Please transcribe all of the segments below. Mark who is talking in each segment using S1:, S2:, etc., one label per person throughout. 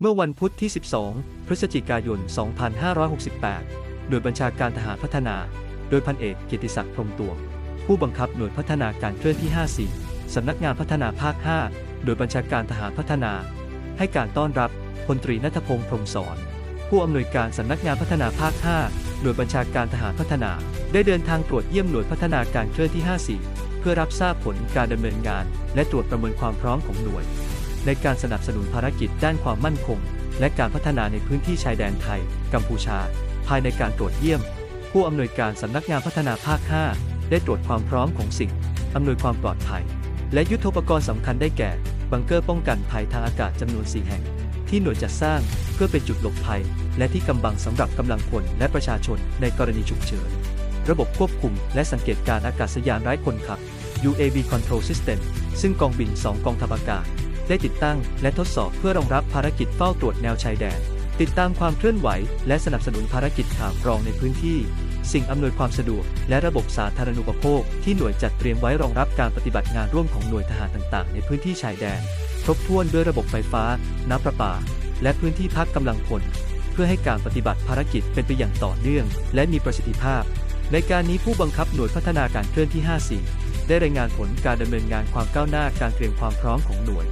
S1: เมื่อวันพุธที่ 12 พฤศจิกายน 2568โดยบัญชาการทหารพัฒนา โดยพันเอกเกียรติศักดิ์พรมตวง ผู้บังคับหน่วยพัฒนาการเคลื่อนที่ 54 สำนักงานพัฒนาภาค 5 โดยบัญชาการทหารพัฒนา ให้การต้อนรับพลตรีนัทพงษ์พรหมสอน ผู้อำนวยการสำนักงานพัฒนาภาค5โดยบัญชาการทหารพัฒนา ได้เดินทางตรวจเยี่ยมหน่วยพัฒนาการเคลื่อนที่ 54 เพื่อรับทราบผลการดำเนินงาน และตรวจประเมินความพร้อมของหน่วย ในการสนับสนุนภารกิจด้านความมั่นคง และการพัฒนาในพื้นที่ชายแดนไทย กัมพูชา ภายในการตรวจเยี่ยม ผู้อำนวยการสำนักงานพัฒนาภาค 5 ได้ตรวจความพร้อมของสิ่งอำนวยความปลอดภัย และยุทธปกรณ์สำคัญได้แก่ บังเกอร์ป้องกันภัยทางอากาศจำนวน 4 แห่ง ที่หน่วยจัดสร้างเพื่อเป็นจุดหลบภัย และที่กำบังสำหรับกำลังพลและประชาชนในกรณีฉุกเฉิน ระบบควบคุม และสังเกตการอากาศยานไร้คนขับ UAV Control System ซึ่งกองบิน 2 กองทัพอากาศ ได้ติดตั้ง และทดสอบเพื่อรองรับภารกิจเฝ้าตรวจแนวชายแดน ติดตามความเคลื่อนไหว และสนับสนุนภารกิจข่าวกรองในพื้นที่ สิ่งอำนวยความสะดวก และระบบสาธารณูปโภค ที่หน่วยจัดเตรียมไว้รองรับการปฏิบัติงานร่วมของหน่วยทหารต่างๆ ในพื้นที่ชายแดน ครบถ้วนด้วยระบบไฟฟ้า น้ำประปา และพื้นที่พักกำลังพลเพื่อให้การปฏิบัติภารกิจเป็นไปอย่างต่อเนื่อง และมีประสิทธิภาพ ในการนี้ผู้บังคับหน่วยพัฒนาการเคลื่อนที่ 54ได้รายงานผลการดำเนินงานความก้าวหน้าการเตรียมความพร้อมของหน่วย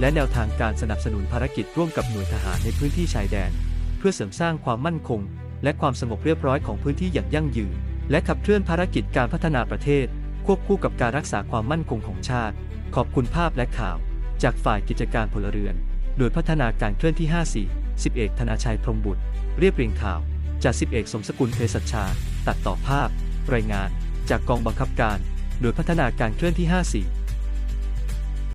S1: และแนวทางการสนับสนุนภารกิจร่วมกับหน่วยทหารในพื้นที่ชายแดน เพื่อเสริมสร้างความมั่นคง และความสงบเรียบร้อยของพื้นที่อย่างยั่งยืน และขับเคลื่อนภารกิจการพัฒนาประเทศ ควบคู่กับการรักษาความมั่นคงของชาติ ขอบคุณภาพและข่าว จากฝ่ายกิจการพลเรือน โดยพัฒนาการเคลื่อนที่ 54 10เอกธนาชัยพรมบุตร เรียบเรียงข่าว จาก10เอกสมสกุลเภสัชชา ตัดต่อภาพ รายงาน จากกองบังคับการ โดยพัฒนาการเคลื่อนที่ 54